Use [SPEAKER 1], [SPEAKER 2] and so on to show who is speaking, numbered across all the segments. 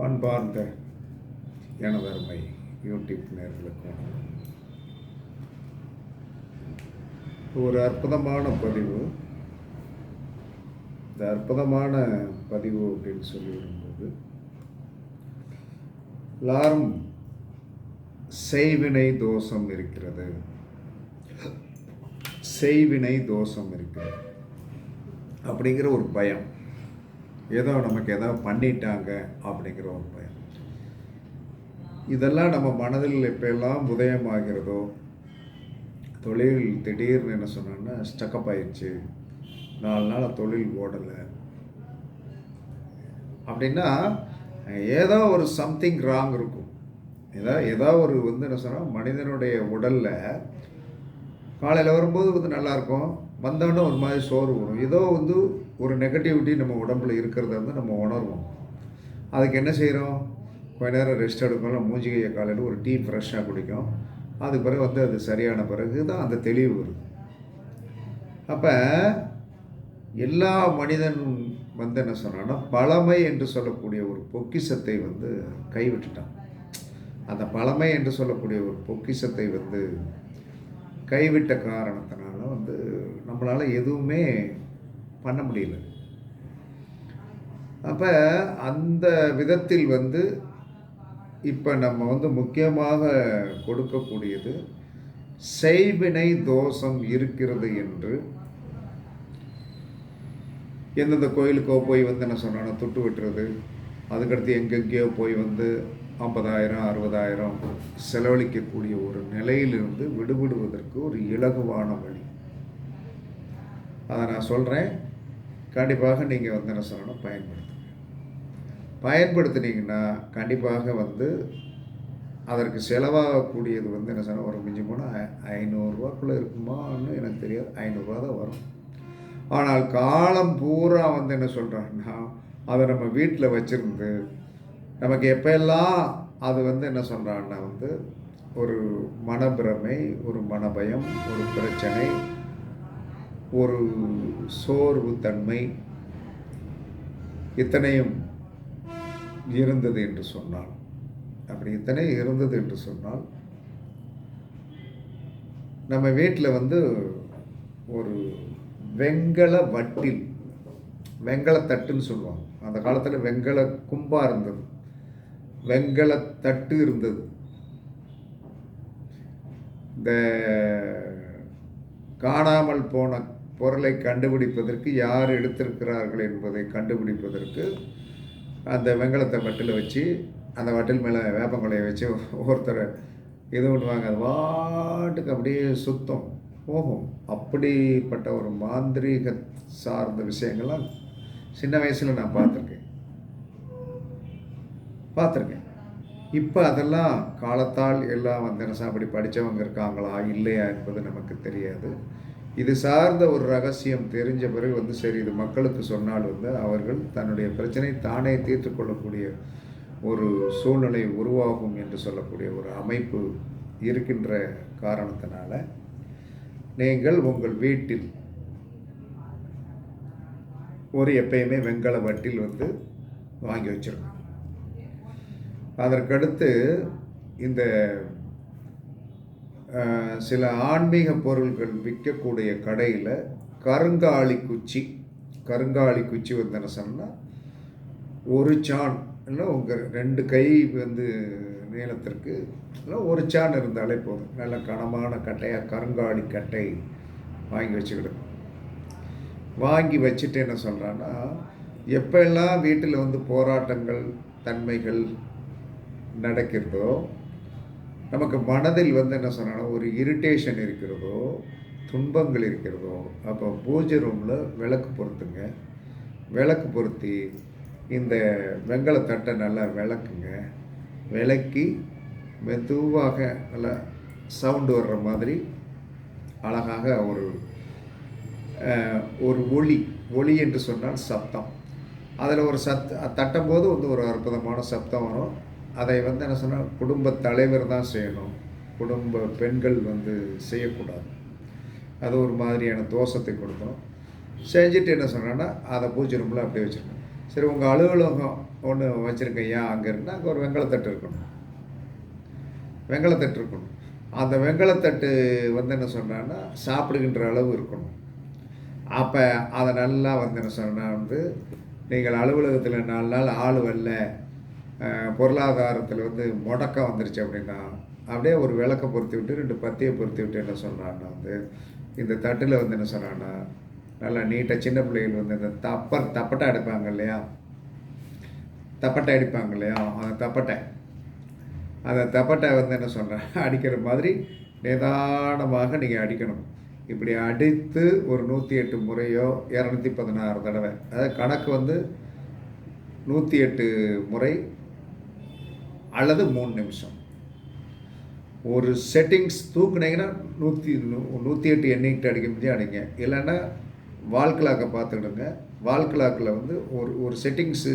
[SPEAKER 1] அன்பார்ந்த எனதருமை யூடியூப் நேர்களுக்கும் ஒரு அற்புதமான பதிவு. இந்த அற்புதமான பதிவு அப்படின்னு சொல்லி வரும்போது எல்லாரும் செய்வினை தோஷம் இருக்கிறது. செய்வினை தோஷம் இருக்கிறது. அப்படிங்கிற ஒரு பயம். ஏதோ நமக்கு ஏதோ பண்ணிட்டாங்க அப்படிங்கிற ஒரு பயம். இதெல்லாம் நம்ம மனதில் எப்பெல்லாம் உதயமாகிறதோ தொழில் திடீர்னு என்ன சொன்னோன்னா ஸ்டக்கப் ஆயிடுச்சு. நாலு நாள் தொழில் ஓடலை. அப்படின்னா ஏதோ ஒரு சம்திங் ராங் இருக்கும். ஏதோ ஏதோ ஒரு வந்து என்ன சொன்னால் மனிதனுடைய உடலில் காலையில் வரும்போது வந்து நல்லாயிருக்கும் வந்தோடனே ஒரு மாதிரி சோறு வரும். ஏதோ வந்து ஒரு நெகட்டிவிட்டி நம்ம உடம்புல இருக்கிறத வந்து நம்ம உணர்வோம். அதுக்கு என்ன செய்கிறோம் கொஞ்ச நேரம் ரெஸ்ட் எடுக்கணும். மூஞ்சி கையை காலையில் ஒரு டீ ஃப்ரெஷ்ஷாக குடிக்கும். அதுக்கு பிறகு வந்து அது சரியான பிறகு தான் அந்த தெளிவு வருது அப்போ எல்லா மனிதனும் வந்து என்ன சொன்னான்னா பழமை என்று சொல்லக்கூடிய ஒரு பொக்கிஷத்தை வந்து கைவிட்டுட்டான். அந்த பழமை என்று சொல்லக்கூடிய ஒரு பொக்கிஷத்தை வந்து கைவிட்ட காரணத்தினால வந்து நம்மளால் எதுவுமே பண்ண முடியல. அப்போ அந்த விதத்தில் வந்து இப்போ நம்ம வந்து முக்கியமாக கொடுக்கக்கூடியது செய்வினை தோஷம் இருக்கிறது என்று. எந்தெந்த கோயிலுக்கோ போய் வந்து என்ன சொன்னானோ தொட்டு விட்டுறது அதுக்கடுத்து எங்கெங்கேயோ போய் வந்து ஐம்பதாயிரம் அறுபதாயிரம் செலவழிக்கக்கூடிய ஒரு நிலையிலிருந்து விடுபடுவதற்கு ஒரு இலகுவான வழி. அதை நான் சொல்கிறேன் கண்டிப்பாக நீங்கள் வந்து என்ன சொல்லணும்? பயன்படுத்துங்க. பயன்படுத்துனீங்கன்னா கண்டிப்பாக வந்து அதற்கு செலவாகக்கூடியது வந்து என்ன சொன்னால் ஒரு மிஞ்சி போனால் ஐநூறுரூவாக்குள்ளே இருக்குமான்னு எனக்கு தெரியாது. ஐநூறுரூவா தான் வரும். ஆனால் காலம் பூரா வந்து என்ன சொல்கிறாங்கன்னா அதை நம்ம வீட்டில் வச்சுருந்து நமக்கு எப்போல்லாம் அது வந்து என்ன சொல்கிறாங்கன்னா வந்து ஒரு மனப்பிரமை ஒரு மனபயம் ஒரு பிரச்சனை ஒரு சோர்வு தன்மை இத்தனையும் இருந்தது என்று சொன்னால். அப்படி இத்தனை இருந்தது என்று சொன்னால் நம்ம வீட்டில் வந்து ஒரு வெங்கல வட்டில் வெங்கல தட்டுன்னு சொல்லுவாங்க. அந்த காலத்தில் வெங்கல கும்பா இருந்தது. வெங்கல தட்டு இருந்தது. இந்த காணாமல் போன பொருளை கண்டுபிடிப்பதற்கு யார் எடுத்திருக்கிறார்கள் என்பதை கண்டுபிடிப்பதற்கு அந்த வெங்கலத்தை வட்டில் வச்சு அந்த வட்டில் மேலே வேப்பங்குலையை வச்சு ஒருத்தர் இது பண்ணுவாங்க. அது வாட்டுக்கு அப்படியே சுத்தம். போகும் அப்படிப்பட்ட ஒரு மாந்திரீக சார்ந்த விஷயங்கள்லாம் சின்ன வயசில் நான் பார்த்துருக்கேன். பார்த்துருக்கேன். இப்போ அதெல்லாம் காலத்தால் எல்லாம் வந்து என்ன அப்படி படித்தவங்க இருக்காங்களா இல்லையா என்பது நமக்கு தெரியாது. இது சார்ந்த ஒரு ரகசியம் தெரிஞ்ச பிறகு வந்து சரி இது மக்களுக்கு சொன்னால் வந்து அவர்கள் தன்னுடைய பிரச்சனை தானே தீர்த்து கொள்ளக்கூடிய ஒரு சூழ்நிலை உருவாகும் என்று சொல்லக்கூடிய ஒரு அமைப்பு இருக்கின்ற காரணத்தினால நீங்கள் உங்கள் வீட்டில் ஒரு எப்பயுமே வெங்கல வட்டில் வந்து வாங்கி வச்சிருக்கோம் அதற்கடுத்து இந்த சில ஆன்மீக பொருள்கள் விற்கக்கூடிய கடையில் கருங்காலி குச்சி கருங்காலி குச்சி வந்து என்ன சொன்னால் ஒரு சான் இல்லை உங்கள் ரெண்டு கை வந்து நீளத்திற்கு இல்லை ஒரு சான் இருந்தாலே போதும். நல்ல கனமான கட்டையாக கருங்காலி கட்டை வாங்கி வச்சுக்கிடும் வாங்கி வச்சுட்டு என்ன சொல்கிறான்னா எப்பெல்லாம் வீட்டில் வந்து போராட்டங்கள் தன்மைகள் நடக்கிறதோ நமக்கு மனதில் வந்து என்ன சொன்னாலும் ஒரு இரிட்டேஷன் இருக்கிறதோ துன்பங்கள் இருக்கிறதோ அப்போ பூஜை ரூமில் விளக்கு பொருத்துங்க. விளக்கு பொருத்தி இந்த வெங்கலத்தட்டை நல்லா விளக்குங்க. விளக்கி மெதுவாக நல்லா சவுண்டு வர்ற மாதிரி அழகாக ஒரு ஒரு ஒளி ஒளி என்று சொன்னால் சப்தம். அதில் ஒரு சத் தட்டும் போது வந்து ஒரு அற்புதமான சப்தம் வரும். அதை வந்து என்ன சொன்னால் குடும்ப தலைவர் தான் செய்யணும். குடும்ப பெண்கள் வந்து செய்யக்கூடாது. அது ஒரு மாதிரியான தோஷத்தை கொடுத்தோம் செஞ்சுட்டு என்ன சொன்னேன்னா அதை பூஜை ரூமில் அப்படியே வச்சுருக்கோம் சரி உங்கள் அலுவலகம் ஒன்று வச்சுருக்கையா அங்கே இருந்தால் அங்கே ஒரு வெங்கலத்தட்டு இருக்கணும். வெங்கலத்தட்டு இருக்கணும். அந்த வெங்கலத்தட்டு வந்து என்ன சொன்னான்னா சாப்பிடுகின்ற அளவு இருக்கணும். அப்போ அதை நல்லா வந்து என்ன சொன்னால் வந்து நீங்கள் அலுவலகத்தில் நாலு நாள் ஆள் வரல பொருளாதாரத்தில் வந்து முடக்கம் வந்துருச்சு அப்படின்னா அப்படியே ஒரு விளக்கை பொருத்தி விட்டு ரெண்டு பத்தியை பொருத்தி விட்டு என்ன சொல்கிறான்னா வந்து இந்த தட்டில் வந்து என்ன சொல்கிறான்னா நல்லா நீட்டாக சின்ன பிள்ளைகள் வந்து இந்த தப்பர் தப்பட்டை அடிப்பாங்க இல்லையா? தப்பட்டை அடிப்பாங்க இல்லையா? அந்த தப்பட்டை. அந்த தப்பட்டை வந்து என்ன சொல்கிறேன் அடிக்கிற மாதிரி நிதானமாக நீங்கள் அடிக்கணும். இப்படி அடித்து ஒரு நூற்றி எட்டு முறையோ இரநூத்தி பதினாறு தடவை. அதாவது கணக்கு வந்து நூற்றி எட்டு முறை அல்லது மூணு நிமிஷம். ஒரு செட்டிங்ஸ் தூக்குனீங்கன்னா நூற்றி நூற்றி எட்டு எண்ணிக்கிட்டு அடிக்க முடியும் அடிங்க. இல்லைன்னா வால் கிளாக்கை பார்த்துக்கிடுங்க. வால் கிளாக்கில் வந்து ஒரு ஒரு செட்டிங்ஸு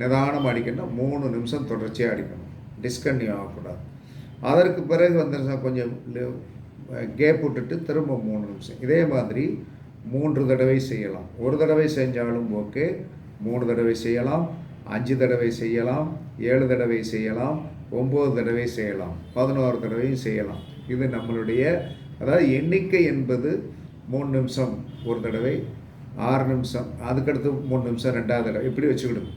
[SPEAKER 1] நிதானமாக அடிக்கணும்னா மூணு நிமிஷம் தொடர்ச்சியாக அடிக்கணும். டிஸ்கன்யூ ஆகக்கூடாது. அதற்கு பிறகு வந்து கொஞ்சம் கேப் விட்டுட்டு திரும்ப மூணு நிமிஷம். இதே மாதிரி மூன்று தடவை செய்யலாம். ஒரு தடவை செஞ்சாலும் ஓகே மூணு தடவை செய்யலாம். அஞ்சு தடவை செய்யலாம் ஏழு தடவை செய்யலாம் ஒம்பது தடவை செய்யலாம் பதினோரு தடவையும் செய்யலாம். இது நம்மளுடைய அதாவது எண்ணிக்கை என்பது மூணு நிமிஷம் ஒரு தடவை ஆறு நிமிஷம் அதுக்கடுத்து மூணு நிமிஷம் ரெண்டாவது தடவை இப்படி வச்சுக்கிடுங்க.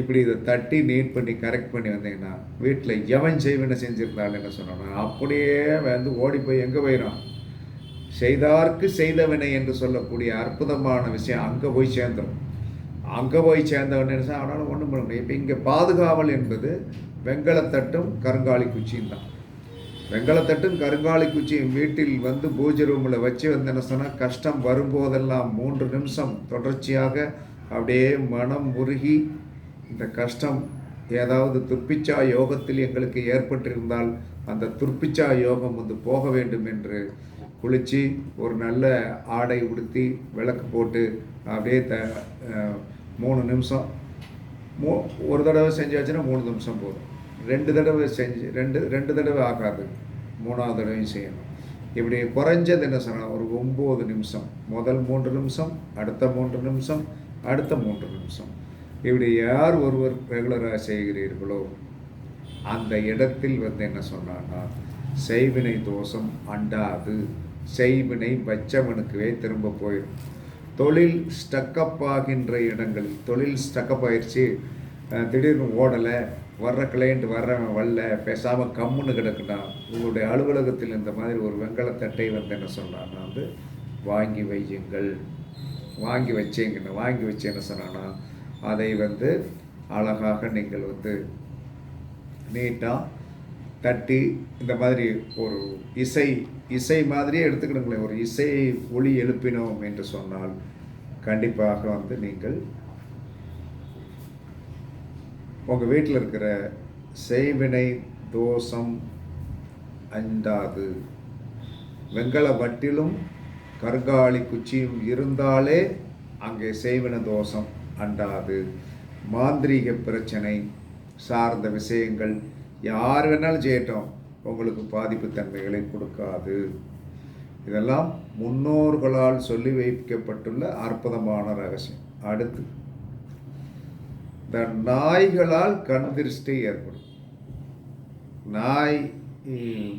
[SPEAKER 1] இப்படி இதை தட்டி நீட் பண்ணி கரெக்ட் பண்ணி வந்தீங்கன்னா வீட்டில் எவன் செய்வனை செஞ்சுருந்தாள் என்ன சொன்னோன்னா அப்படியே வந்து ஓடி போய் எங்கே போயிடும் செய்தார்க்கு செய்தவனை என்று சொல்லக்கூடிய அற்புதமான விஷயம் அங்கே போய் சேர்ந்துடும் அங்கே போய் சேர்ந்தவன் என்ன அவனால் ஒன்றும் பண்ண முடியும் இப்போ இங்கே பாதுகாவல் என்பது வெங்கலத்தட்டும் கருங்காலி குச்சியும் தான். வெங்கலத்தட்டும் கருங்காலி குச்சியும் வீட்டில் வந்து பூஜை ரூமில் வச்சு வந்து என்ன சொன்னால் கஷ்டம் வரும்போதெல்லாம் மூன்று நிமிஷம் தொடர்ச்சியாக அப்படியே மனம் உருகி இந்த கஷ்டம் ஏதாவது துர்ப்பிச்சா யோகத்தில் எங்களுக்கு ஏற்பட்டிருந்தால் அந்த துர்ப்பிச்சா யோகம் வந்து போக வேண்டும் என்று குளித்து ஒரு நல்ல ஆடை உடுத்தி விளக்கு போட்டு அப்படியே த மூணு நிமிஷம். மூ ஒரு தடவை செஞ்சாச்சுன்னா மூணு நிமிஷம் போதும். ரெண்டு தடவை செஞ்சு ரெண்டு ரெண்டு தடவை ஆகாது. மூணாவது தடவையும் செய்யணும். இப்படி குறைஞ்சது என்ன சொன்னால் ஒரு ஒம்பது நிமிஷம். முதல் மூன்று நிமிஷம் அடுத்த மூன்று நிமிஷம் அடுத்த மூன்று நிமிஷம். இப்படி யார் ஒருவர் ரெகுலராக செய்கிறீர்களோ அந்த இடத்தில் வந்து என்ன சொன்னான்னா செய்வினை தோஷம் அண்டாது. செய்வினை வச்சவனுக்குவே திரும்ப போயிடும். தொழில் ஸ்டக்கப் ஆகின்ற இடங்களில் தொழில் ஸ்டக்கப் ஆயிடுச்சு திடீர்னு ஓடலை. வர்ற கிளையண்ட் வர்றவன் வரல. பேசாமல் கம்முன்னு கிடக்குனா உங்களுடைய அலுவலகத்தில் இந்த மாதிரி ஒரு வெங்கலத்தட்டை வந்து என்ன சொன்னான்னா வந்து வாங்கி வையுங்கள். வாங்கி வச்சேங்கன்னு வாங்கி வச்சு என்ன சொன்னான்னா அதை வந்து அழகாக நீங்கள் வந்து நீட்டாக தட்டி இந்த மாதிரி ஒரு இசை இசை மாதிரியே எடுத்துக்கிடுங்களேன். ஒரு இசை ஒளி எழுப்பினோம் என்று சொன்னால் கண்டிப்பாக வந்து நீங்கள் உங்கள் வீட்டில் இருக்கிற செய்வினை தோஷம் அண்டாது வெங்கல வட்டிலும் கருங்காலி குச்சியும் இருந்தாலே அங்கே செய்வின தோஷம் அண்டாது. மாந்திரீக பிரச்சனை சார்ந்த விஷயங்கள் யார் வேணாலும் செய்யட்டும். உங்களுக்கு பாதிப்பு தன்மைகளை கொடுக்காது. இதெல்லாம் முன்னோர்களால் சொல்லி வைக்கப்பட்டுள்ள அற்புதமான ரகசியம். அடுத்து இந்த நாய்களால் கண் திருஷ்டி ஏற்படும். நாய்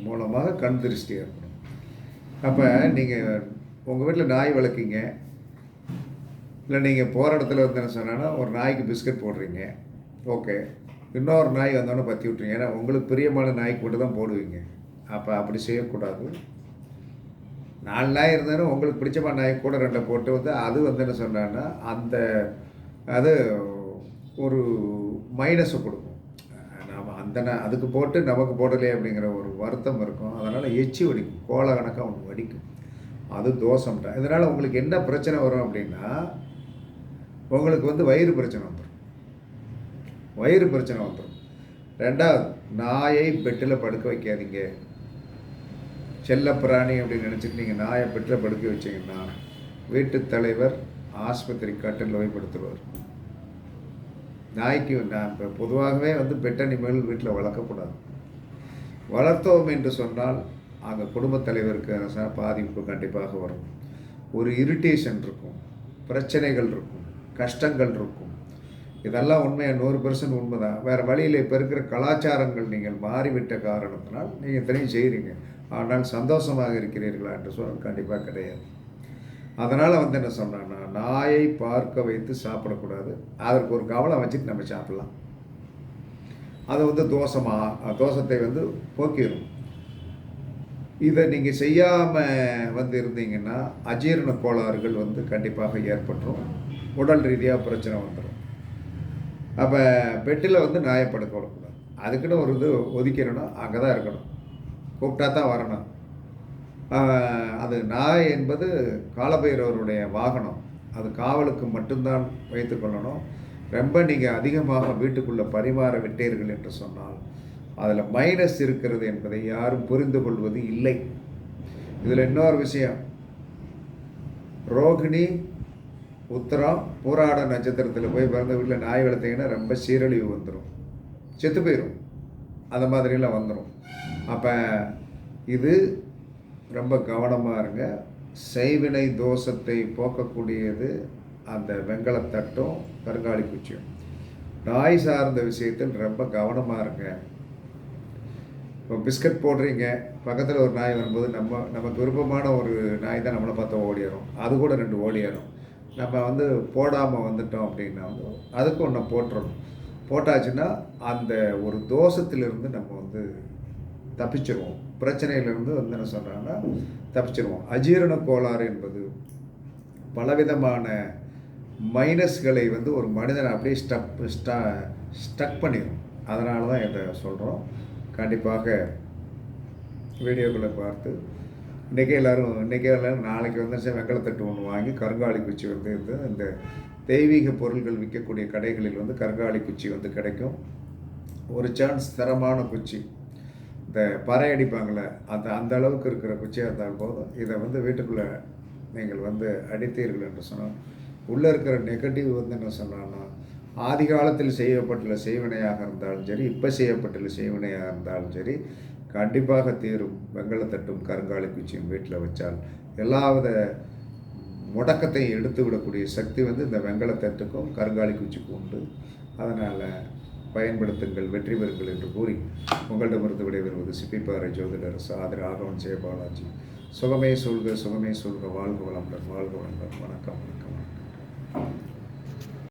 [SPEAKER 1] மூலமாக கண் திருஷ்டி ஏற்படும். அப்போ நீங்கள் உங்கள் வீட்டில் நாய் வளர்க்கிங்க. இல்லை நீங்கள் போகிற இடத்துல வந்து என்ன சொன்னால் ஒரு நாய்க்கு பிஸ்கட் போடுறீங்க. ஓகே. இன்னொரு நாய் வந்தோடனே பற்றி விட்ருங்க ஏன்னா உங்களுக்கு பிரியமான நாய்க்கு மட்டும் தான் போடுவீங்க. அப்போ அப்படி செய்யக்கூடாது. நாலு நாய் இருந்தாலும் உங்களுக்கு பிடிச்சமான நாய் கூட ரெண்டை போட்டு வந்து அது வந்து என்ன சொன்னான்னா அந்த அது ஒரு மைனஸை கொடுக்கும். நாம் அந்த நா- அதுக்கு போட்டு நமக்கு போடலையே அப்படிங்கிற ஒரு வருத்தம் இருக்கும். அதனால் எச்சி வடிக்கும். கோல கணக்காக ஒன்று வடிக்கும். அது தோஷம்ட்டா இதனால் உங்களுக்கு என்ன பிரச்சனை வரும் அப்படின்னா உங்களுக்கு வந்து வயிறு பிரச்சனை வந்துடும் வயிறு பிரச்சனை வந்துடும் ரெண்டாவது நாயை பெட்டில் படுக்க வைக்காதீங்க. செல்லப்பிராணி அப்படின்னு நினச்சிட்டு நீங்கள் நாயை பெட்டில் படுக்க வச்சீங்கன்னா வீட்டு தலைவர் ஆஸ்பத்திரி கட்டில் நோய்படுத்துவார் நாய்க்கு நான் இப்போ பொதுவாகவே வந்து பெட் வீட்டில் வளர்க்கக்கூடாது. வளர்த்தோம் என்று சொன்னால் அந்த குடும்பத் தலைவருக்கு ச- பாதிப்பு கண்டிப்பாக வரும். ஒரு இரிட்டேஷன் இருக்கும். பிரச்சனைகள் இருக்கும். கஷ்டங்கள் இருக்கும். இதெல்லாம் உண்மையாக நூறு பெர்சன்ட் உண்மை தான் வேறு வழியில் இப்போ இருக்கிற கலாச்சாரங்கள் நீங்கள் மாறிவிட்ட காரணத்தினால் நீங்கள் இத்தனையும் செய்கிறீங்க ஆனால் சந்தோஷமாக இருக்கிறீர்களா என்று சொன்னால் கண்டிப்பாக கிடையாது. அதனால் வந்து என்ன சொன்னான்னா நாயை பார்க்க வைத்து சாப்பிடக்கூடாது. அதற்கு ஒரு கவலை வச்சுட்டு நம்ம சாப்பிடலாம். அது வந்து தோஷமாக தோஷத்தை வந்து போக்கிடும் இதை நீங்கள் செய்யாமல் வந்து இருந்தீங்கன்னா அஜீரண கோளாறுகள் வந்து கண்டிப்பாக ஏற்பட்டுரும். உடல் ரீதியாக பிரச்சனை வந்துடும் அப்போ பெட்டில் வந்து நாயை படுக்க விடக்கூடாது அதுக்குன்னு ஒரு இது ஒதுக்கிடணும். அங்கே தான் இருக்கணும். கூப்பிட்டா தான் வரணும். அது நாய் என்பது காலபைரவருடைய வாகனம். அது காவலுக்கு மட்டும்தான் வைத்துக்கொள்ளணும் ரொம்ப நீங்கள் அதிகமாக வீட்டுக்குள்ளே பரிமாற விட்டீர்கள் என்று சொன்னால் அதில் மைனஸ் இருக்கிறது என்பதை யாரும் புரிந்து கொள்வது இல்லை. இதில் இன்னொரு விஷயம். ரோகிணி உத்தரம் பூராட நட்சத்திரத்தில் போய் பிறந்த வீட்டில் நாய் வளர்த்தீங்கன்னா ரொம்ப சீரழிவு வந்துடும் செத்து போயிடும் அந்த மாதிரிலாம் வந்துடும் அப்போ இது ரொம்ப கவனமாக இருங்க. செய்வினை தோஷத்தை போக்கக்கூடியது அந்த வெங்கலத்தட்டும் கருங்காலி குச்சியும் நாய் சார்ந்த விஷயத்தில் ரொம்ப கவனமாக இருங்க. இப்போ பிஸ்கட் போடுறீங்க. பக்கத்தில் ஒரு நாய் வரும்போது நம்ம நமக்கு விருப்பமான ஒரு நாய் தான் நம்மளை பார்த்தா ஓடிடும் அது கூட ரெண்டு ஓடிடும் நம்ம வந்து போடாமல் வந்துட்டோம் அப்படின்னா வந்து அதுக்கு ஒன்று போட்டுறணும். போட்டாச்சுன்னா அந்த ஒரு தோஷத்திலிருந்து நம்ம வந்து தப்பிச்சிருவோம். பிரச்சனையிலிருந்து வந்து என்ன சொல்கிறாங்கன்னா தப்பிச்சிருவோம். அஜீரண கோளாறு என்பது பலவிதமான மைனஸ்களை வந்து ஒரு மனிதனை அப்படியே ஸ்டப் ஸ்டா ஸ்டக் பண்ணிடும் அதனால தான் இதை சொல்கிறோம் கண்டிப்பாக வீடியோக்களை பார்த்து இன்றைக்கே எல்லோரும் இன்றைக்கே எல்லோரும் நாளைக்கு வந்து வெங்கலத்தட்டு ஒன்று வாங்கி கருங்காலி குச்சி வந்து இது இந்த தெய்வீக பொருள்கள் விற்கக்கூடிய கடைகளில் வந்து கருங்காலி குச்சி வந்து கிடைக்கும். ஒரு சான்ஸ் தரமான குச்சி. இந்த பறை அடிப்பாங்களே அந்த அந்த அளவுக்கு இருக்கிற குச்சியாக இருந்தால் போதும். இதை வந்து வீட்டுக்குள்ளே நீங்கள் வந்து அடித்தீர்கள் என்று சொன்னால் உள்ளே இருக்கிற நெகட்டிவ் வந்து என்ன சொன்னான்னா ஆதி காலத்தில் செய்யப்பட்டுள்ள செய்வினையாக இருந்தாலும் சரி இப்போ செய்யப்பட்டுள்ள செய்வினையாக இருந்தாலும் சரி கண்டிப்பாக தீரும். வெங்கலத்தட்டும் கருங்காலி குச்சியும் வீட்டில் வச்சால் எல்லாவித முடக்கத்தையும் எடுத்து விடக்கூடிய சக்தி வந்து இந்த வெங்கலத்தட்டுக்கும் கருங்காலி குச்சிக்கும் உண்டு. அதனால் பயன்படுத்துங்கள் வெற்றி பெறுங்கள் என்று கூறி உங்களிடமிருந்து விடைபெறுவது சிப்பிப்பாறை ஜோதிடர் சாதர் ஆகவன் ஜெயபாலாஜி சுகமே சொல்க சுகமே சொல்க வாழ்க வளமுடன் வாழ்க வளமுடன். வணக்கம் வணக்கம் வணக்கம்.